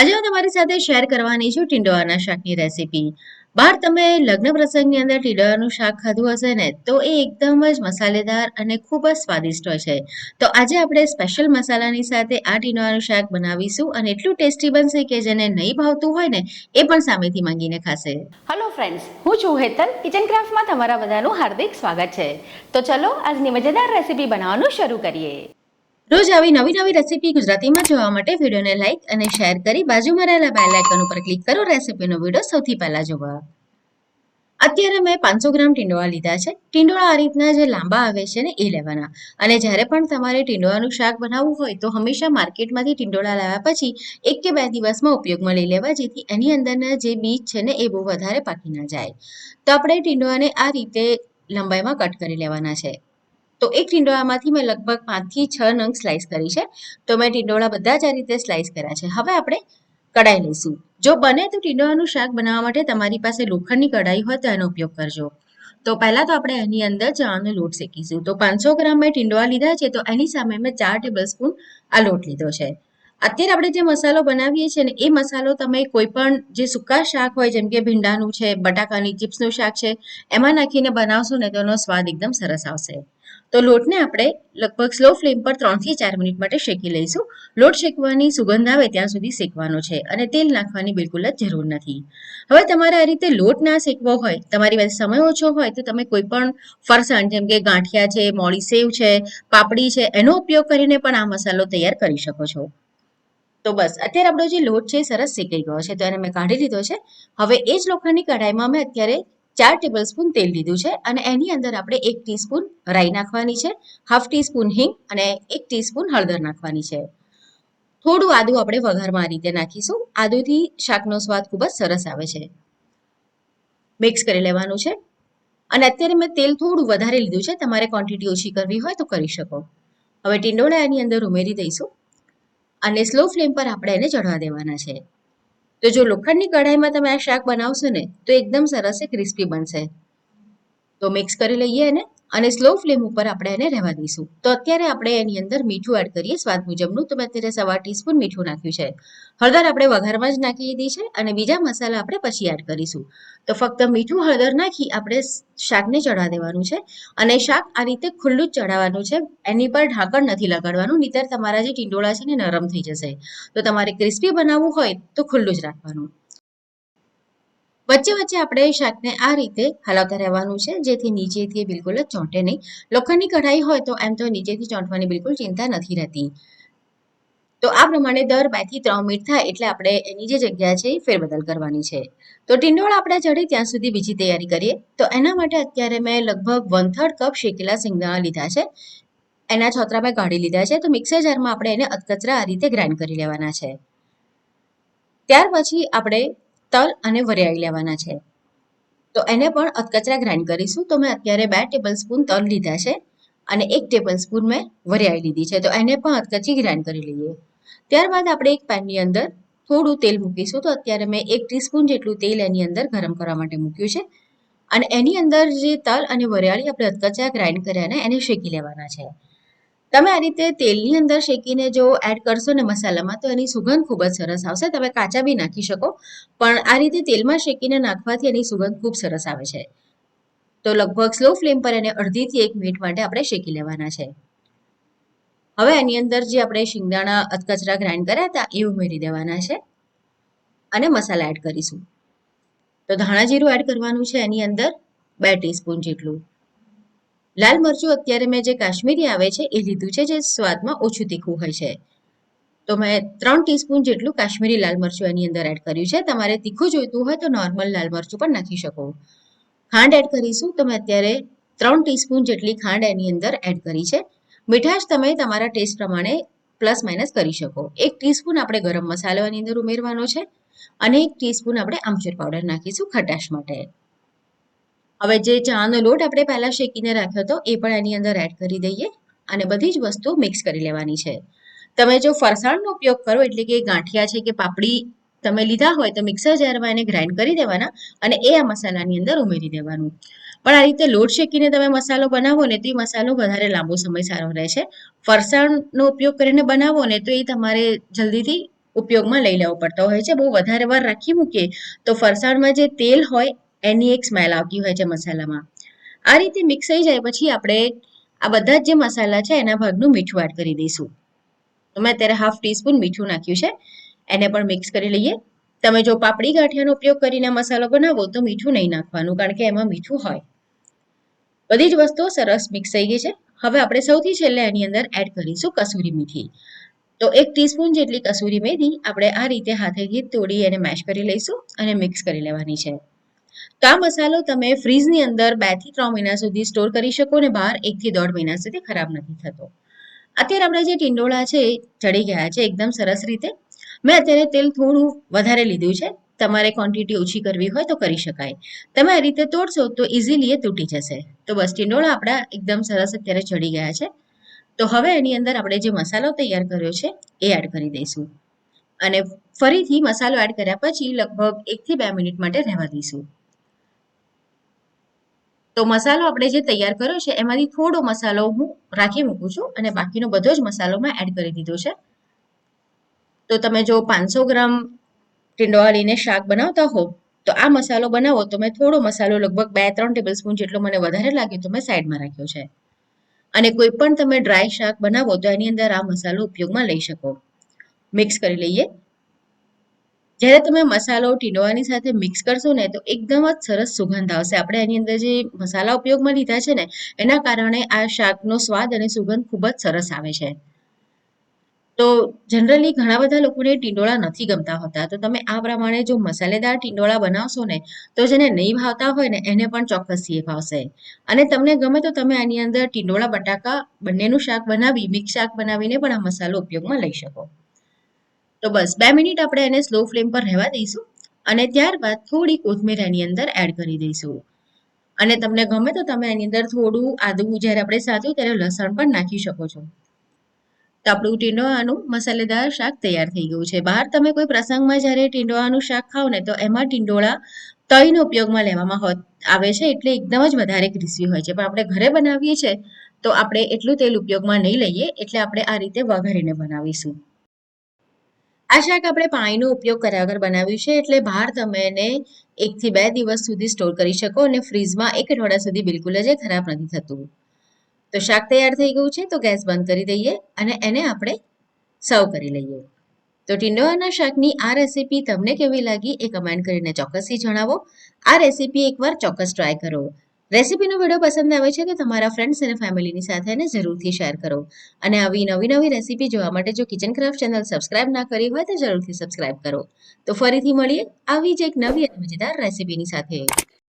આજે હું તમારી સાથે શેર કરવાની છું ટીંડોળાના શાકની રેસીપી બહાર તમે લગ્ન પ્રસંગની અંદર ટીંડોળાનું શાક ખાધું હશે ને, તો એ એકદમ જ મસાલેદાર અને ખૂબ જ સ્વાદિષ્ટ હોય છે. તો આજે આપણે સ્પેશિયલ મસાલાની સાથે આ ટીંડોળાનું શાક બનાવીશું અને એટલું ટેસ્ટી બનશે કે જેને નહીં ભાવતું હોય ને, એ પણ સામેથી માંગીને ખાશે. હલો ફ્રેન્ડ્સ હું છું હેતલ કિચન ક્રાફ્ટમાં તમારા બધાનું હાર્દિક સ્વાગત છે. તો ચલો આજની મજેદાર રેસીપી બનાવવાનું શરૂ કરીએ. રોજ આવી નવી નવી રેસીપી ગુજરાતીમાં જોવા માટે વિડીયોને લાઇક અને શેર કરી બાજુમાં રહેલા બેલ આઇકન ઉપર ક્લિક કરો રેસીપીનો વીડિયો સૌથી પહેલા જોવા. અત્યારે મેં પાંચસો ગ્રામ ટીંડોળા લીધા છે. ટીંડોળા આ રીતના જે લાંબા આવે છે ને એ લેવાના. અને જ્યારે પણ તમારે ટીંડોળાનું શાક બનાવવું હોય તો હંમેશા માર્કેટમાંથી ટીંડોળા લાવ્યા પછી એક કે બે દિવસમાં ઉપયોગમાં લઈ લેવા જેથી એની અંદરના જે બીજ છે ને એ બહુ વધારે પાકી ના જાય. તો આપણે ટીંડોળાને આ રીતે લંબાઈમાં કટ કરી લેવાના છે. તો એક ટીંડોળામાંથી મેં લગભગ પાંચથી છ નંગ સ્લાઇસ કરી છે. તો મેં ટીંડોળા બધા જ આ રીતે સ્લાઇસ કર્યા છે. હવે આપણે કઢાઈ લઈશું. જો બને તો ટીંડોળાનું શાક બનાવવા માટે તમારી પાસે લોખંડની કઢાઈ હોય તો એનો ઉપયોગ કરજો. તો પહેલાં તો આપણે એની અંદર ચણાનો લોટ શેકીશું. તો પાંચસો ગ્રામ મેં ટીંડોળા લીધા છે, તો એની સામે મેં ચાર ટેબલ સ્પૂન આ લોટ લીધો છે. અત્યારે આપણે જે મસાલો બનાવીએ છીએ ને, એ મસાલો તમે કોઈ પણ જે સૂકા શાક હોય, જેમ કે ભીંડાનું છે, બટાકાની ચિપ્સનું શાક છે, એમાં નાખીને બનાવશો ને તો એનો સ્વાદ એકદમ સરસ આવશે. તો લોટને આપણે લગભગ સ્લો ફ્લેમ પર ત્રણથી ચાર મિનિટ માટે શેકી લઈશું. લોટ શેકવાની સુગંધ આવે ત્યાં સુધી શેકવાનો છે અને તેલ નાખવાની બિલકુલ જ જરૂર નથી. હવે તમારે આ રીતે લોટ ના શેકવો હોય, તમારી પાસે સમય ઓછો હોય, તો તમે કોઈ પણ ફરસાણ જેમ કે ગાંઠિયા છે, મોળી સેવ છે, પાપડી છે, એનો ઉપયોગ કરીને પણ આ મસાલો તૈયાર કરી શકો છો. તો બસ, અત્યારે આપણો જે લોટ છે સરસ શેકાઈ ગયો છે, તો એને મેં કાઢી લીધો છે. હવે એ જ લોખંડની કઢાઈમાં મેં અત્યારે ચાર ટેબલ સ્પૂન તેલ લીધું છે અને એની અંદર આપણે એક ટીસ્પૂન રાઈ નાખવાની છે હાફ ટીસ્પૂન હિંગ અને એક ટીસ્પૂન હળદર નાખવાની છે. થોડું આદું આપણે વઘારમાં આ રીતે નાખીશું. આદુથી શાકનો સ્વાદ ખૂબ જ સરસ આવે છે. મિક્સ કરી લેવાનું છે. અને અત્યારે મેં તેલ થોડું વધારે લીધું છે. તમારે ક્વોન્ટિટી ઓછી કરવી હોય તો કરી શકો. હવે ટીંડોળા એની અંદર ઉમેરી દઈશું. અને સ્લો ફ્લેમ પર આપણે એને ચઢવા દેવાના છે. તો જો લોખંડની કઢાઈમાં તમે આ શાક બનાવશો ને, તો એકદમ સરસ ક્રિસ્પી બનશે. તો મિક્સ કરી લઈએ એને. અને સ્લો ફ્લેમ ઉપર આપણે એને રહેવા દઈશું. તો અત્યારે આપણે એની અંદર મીઠું એડ કરીએ. સ્વાદ મુજબનું તો મેં અત્યારે સવા ટીસ્પૂન મીઠું નાખ્યું છે. હળદર આપણે વઘારમાં જ નાખી દીધી છે અને બીજા મસાલા આપણે પછી એડ કરીશું. તો ફક્ત મીઠું હળદર નાખી આપણે શાકને ચડવા દેવાનું છે અને શાક આ રીતે ખુલ્લું જ ચડાવવાનું છે. એની પર ઢાંકણ નથી લગાડવાનું નહીતર તમારા જે ટીંડોળા છે ને નરમ થઈ જશે. તો તમારે ક્રિસ્પી બનાવવું હોય તો ખુલ્લું જ રાખવાનું. વચ્ચે વચ્ચે આપણે શાકને આ રીતે હલાવતા રહેવાનું છે, જેથી નીચેથી બિલકુલ જ ચોંટે નહીં. લોખંડની કઢાઈ હોય તો એમ તો નીચેથી ચોંટવાની બિલકુલ ચિંતા નથી રહેતી. તો આ પ્રમાણે દર બેથી ત્રણ મિનિટ થાય એટલે આપણે એની જે જગ્યા છે એ ફેરબદલ કરવાની છે. તો ટીંડોળ આપણે ચડે ત્યાં સુધી બીજી તૈયારી કરીએ. તો એના માટે અત્યારે મેં લગભગ વન થર્ડ કપ શેકેલા સિંગદાણા લીધા છે. એના છોતરા મેં કાઢી લીધા છે. તો મિક્સર જારમાં આપણે એને અધકચરા આ રીતે ગ્રાઇન્ડ કરી લેવાના છે. ત્યાર પછી આપણે તલ અને વરિયાળી લેવાના છે. તો એને પણ અધકચરા ગ્રાઇન્ડ કરીશું. તો મેં અત્યારે બે ટેબલ સ્પૂન તલ લીધા છે અને એક ટેબલ સ્પૂન મેં વરિયાળી લીધી છે. તો એને પણ અધકચી ગ્રાઇન્ડ કરી લઈએ. ત્યારબાદ આપણે એક પેનની અંદર થોડું તેલ મૂકીશું. તો અત્યારે મેં એક ટીસ્પૂન જેટલું તેલ એની અંદર ગરમ કરવા માટે મૂક્યું છે. અને એની અંદર જે તલ અને વરિયાળી આપણે અધકચરા ગ્રાઇન્ડ કર્યા ને એને શેકી લેવાના છે. તમે આ રીતે તેલની અંદર શેકીને જો એડ કરશો ને મસાલામાં, તો એની સુગંધ ખૂબ જ સરસ આવશે. તમે કાચા બી નાખી શકો, પણ આ રીતે તેલમાં શેકીને નાખવાથી એની સુગંધ ખૂબ સરસ આવે છે. તો લગભગ સ્લો ફ્લેમ પર એને અડધીથી એક મિનિટ માટે આપણે શેકી લેવાના છે. હવે એની અંદર જે આપણે શિંગદાણા અધકચરા ગ્રાઇન્ડ કર્યા હતા, એ ઉમેરી દેવાના છે અને મસાલા એડ કરીશું. તો ધાણા જીરું એડ કરવાનું છે એની અંદર બે ટીસ્પૂન જેટલું. લાલ મરચું અત્યારે મેં જે કાશ્મીરી આવે છે, એ લીધું છે, જે સ્વાદમાં ઓછું તીખું હોય છે. તો મેં ત્રણ ટીસ્પૂન જેટલું કાશ્મીરી લાલ મરચું એની અંદર એડ કર્યું છે. તમારે તીખું જોઈતું હોય તો નોર્મલ લાલ મરચું પણ નાખી શકો. ખાંડ એડ કરીશું તો મેં અત્યારે ત્રણ ટીસ્પૂન જેટલી ખાંડ એની અંદર એડ કરી છે. મીઠાશ તમે તમારા ટેસ્ટ પ્રમાણે પ્લસ માઇનસ કરી શકો. એક ટીસ્પૂન આપણે ગરમ મસાલો એની અંદર ઉમેરવાનો છે અને એક ટીસ્પૂન આપણે આમચૂર પાવડર નાખીશું ખટાશ માટે. હવે જે ચાનો લોટ આપણે પહેલાં શેકીને રાખ્યો હતો, એ પણ એની અંદર એડ કરી દઈએ અને બધી જ વસ્તુ મિક્સ કરી લેવાની છે. તમે જો ફરસાણનો ઉપયોગ કરો, એટલે કે ગાંઠિયા છે કે પાપડી તમે લીધા હોય તો મિક્સર જારમાં એને ગ્રાઇન્ડ કરી દેવાના અને એ આ મસાલાની અંદર ઉમેરી દેવાનું. પણ આ રીતે લોટ શેકીને તમે મસાલો બનાવો ને તો એ મસાલો વધારે લાંબો સમય સારો રહે છે ફરસાણનો ઉપયોગ કરીને બનાવો ને તો એ તમારે જલ્દીથી ઉપયોગમાં લઈ લેવો પડતો હોય છે. બહુ વધારે વાર રાખી મૂકીએ તો ફરસાણમાં જે તેલ હોય એની એક સ્મેલ આવતી હોય છે મસાલામાં. આ રીતે મિક્સ થઈ જાય પછી આપણે આ બધા જ જે મસાલા છે એના ભાગનું મીઠું એડ કરી દઈશું. તો મેં અત્યારે હાફ ટીસ્પૂન મીઠું નાખ્યું છે. એને પણ મિક્સ કરી લઈએ. તમે જો પાપડી ગાંઠિયાનો ઉપયોગ કરીને મસાલો બનાવો તો મીઠું નહીં નાખવાનું કારણ કે એમાં મીઠું હોય. બધી જ વસ્તુઓ સરસ મિક્સ થઈ ગઈ છે. હવે આપણે સૌથી છેલ્લે એની અંદર એડ કરીશું કસૂરી મેથી. તો એક ટીસ્પૂન જેટલી કસૂરી મેથી આપણે આ રીતે હાથેથી તોડી અને મેશ કરી લઈશું અને મિક્સ કરી લેવાની છે. તો આ મસાલો તમે ફ્રીજની અંદર બેથી ત્રણ મહિના સુધી સ્ટોર કરી શકો અને બહાર એક થી દોઢ મહિના સુધી ખરાબ નથી થતો. અત્યારે આપણા જે ટીંડોળા છે એ ચડી ગયા છે એકદમ સરસ રીતે. મેં અત્યારે તેલ થોડું વધારે લીધું છે. તમારે ક્વોન્ટિટી ઓછી કરવી હોય તો કરી શકાય. તમે આ રીતે તોડશો તો ઇઝીલી એ તૂટી જશે. તો બસ ટીંડોળા આપણા એકદમ સરસ અત્યારે ચડી ગયા છે. તો હવે એની અંદર આપણે જે મસાલો તૈયાર કર્યો છે એ એડ કરી દઈશું. અને ફરીથી મસાલો એડ કર્યા પછી લગભગ એકથી બે મિનિટ માટે રહેવા દઈશું. તો મસાલો આપણે જે તૈયાર કર્યો છે, એમાંથી થોડો મસાલો હું રાખી મૂકું છું અને બાકીનો બધો જ મસાલો મેં એડ કરી દીધો છે. તો તમે જો પાંચસો ગ્રામ ટીંડોળા શાક બનાવતા હો, તો આ મસાલો બનાવો, તો મેં થોડો મસાલો લગભગ બે ત્રણ ટેબલ સ્પૂન જેટલો મને વધારે લાગ્યો તો મેં સાઈડમાં રાખ્યો છે. અને કોઈ પણ તમે ડ્રાય શાક બનાવો, તો એની અંદર આ મસાલો ઉપયોગમાં લઈ શકો. મિક્સ કરી લઈએ. જ્યારે તમે મસાલો ટીંડોળાની સાથે મિક્સ કરશો ને, તો એકદમ જ સરસ સુગંધ આવશે. આપણે એની અંદર જે મસાલા ઉપયોગમાં લીધા છે ને, એના કારણે આ શાકનો સ્વાદ અને સુગંધ ખૂબ જ સરસ આવે છે. તો જનરલી ઘણા બધા લોકોને ટીંડોળા નથી ગમતા હોતા. તો તમે આ પ્રમાણે જો મસાલેદાર ટીંડોળા બનાવશો ને, તો જેને નહીં ભાવતા હોય ને, એને પણ ચોક્કસ એ ભાવશે. અને તમને ગમે તો તમે આની અંદર ટીંડોળા, બટાકા બંનેનું શાક બનાવી, મિક્સ શાક બનાવીને પણ આ મસાલો ઉપયોગમાં લઈ શકો. તો બસ બે મિનિટ આપણે એને સ્લો ફ્લેમ પર રહેવા દઈશું અને ત્યારબાદ થોડી કોથમીર એની અંદર એડ કરી દઈશું. અને તમને ગમે તો તમે એની અંદર થોડું આદું જ્યારે આપણે સાચું ત્યારે લસણ પણ નાખી શકો છો. તો આપણું ટીંડોવાનું મસાલેદાર શાક તૈયાર થઈ ગયું છે. બહાર તમે કોઈ પ્રસંગમાં જ્યારે ટીંડોવાનું શાક ખાઓ ને તો એમાં ટીંડોળા તળીનો ઉપયોગમાં લેવામાં આવે છે એટલે એકદમ જ વધારે ક્રિસ્પી હોય છે. પણ આપણે ઘરે બનાવીએ છીએ તો આપણે એટલું તેલ ઉપયોગમાં નહીં લઈએ એટલે આપણે આ રીતે વઘારીને બનાવીશું. આ શાક આપણે પાણીનો ઉપયોગ કર્યા વગર બનાવ્યું છે એટલે બહાર તમે એને એકથી બે દિવસ સુધી સ્ટોર કરી શકો અને ફ્રીઝમાં એક અઠવાડિયા સુધી બિલકુલ જ ખરાબ નથી થતું. તો શાક તૈયાર થઈ ગયું છે તો ગેસ બંધ કરી દઈએ અને એને આપણે સર્વ કરી લઈએ. તો ટીંડોળાના શાકની આ રેસીપી તમને કેવી લાગી એ કમેન્ટ કરીને ચોક્કસથી જણાવો. આ રેસીપી એકવાર ચોક્કસ ટ્રાય કરો. રેસીપીનો વીડિયો પસંદ આવે છે તો તમારા ફ્રેન્ડ્સ અને ફેમિલીની સાથે એને જરૂરથી શેર કરો. અને આવી નવી નવી રેસીપી જોવા માટે જો કિચન ક્રાફ્ટ ચેનલ સબસ્ક્રાઇબ ના કરી હોય તો જરૂરથી સબસ્ક્રાઇબ કરો. તો ફરીથી મળીએ આવી જ એક નવી અને મજેદાર રેસીપીની સાથે.